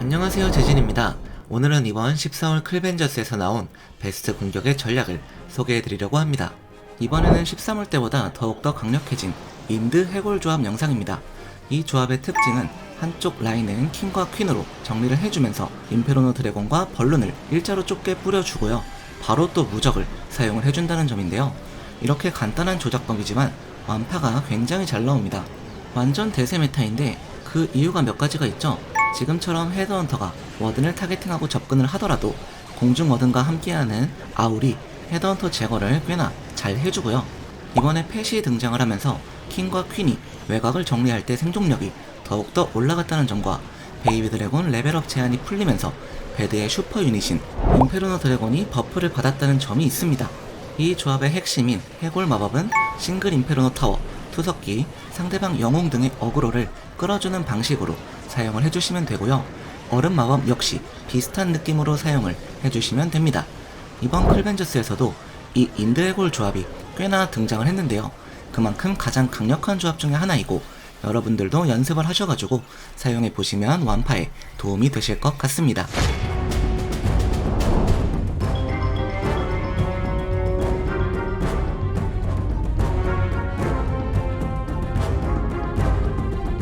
안녕하세요 재진입니다. 오늘은 이번 14월 클벤저스에서 나온 베스트 공격의 전략을 소개해드리려고 합니다. 이번에는 13월 때보다 더욱더 강력해진 인드 해골 조합 영상입니다. 이 조합의 특징은 한쪽 라인은 킹과 퀸으로 정리를 해주면서 임페로노 드래곤과 벌룬을 일자로 좁게 뿌려주고요. 바로 또 무적을 사용을 해준다는 점인데요. 이렇게 간단한 조작법이지만 완파가 굉장히 잘 나옵니다. 완전 대세 메타인데 그 이유가 몇 가지가 있죠. 지금처럼 헤드헌터가 워든을 타겟팅하고 접근을 하더라도 공중 워든과 함께하는 아울이 헤드헌터 제거를 꽤나 잘 해주고요. 이번에 펫이 등장을 하면서 킹과 퀸이 외곽을 정리할 때 생존력이 더욱더 올라갔다는 점과 베이비 드래곤 레벨업 제한이 풀리면서 배드의 슈퍼 유닛인 임페르노 드래곤이 버프를 받았다는 점이 있습니다. 이 조합의 핵심인 해골 마법은 싱글 임페르노 타워, 투석기, 상대방 영웅 등의 어그로를 끌어주는 방식으로 사용을 해주시면 되고요. 얼음 마법 역시 비슷한 느낌으로 사용을 해주시면 됩니다. 이번 클벤저스에서도 이 인드 해골 조합이 꽤나 등장을 했는데요. 그만큼 가장 강력한 조합 중에 하나이고 여러분들도 연습을 하셔가지고 사용해 보시면 완파에 도움이 되실 것 같습니다.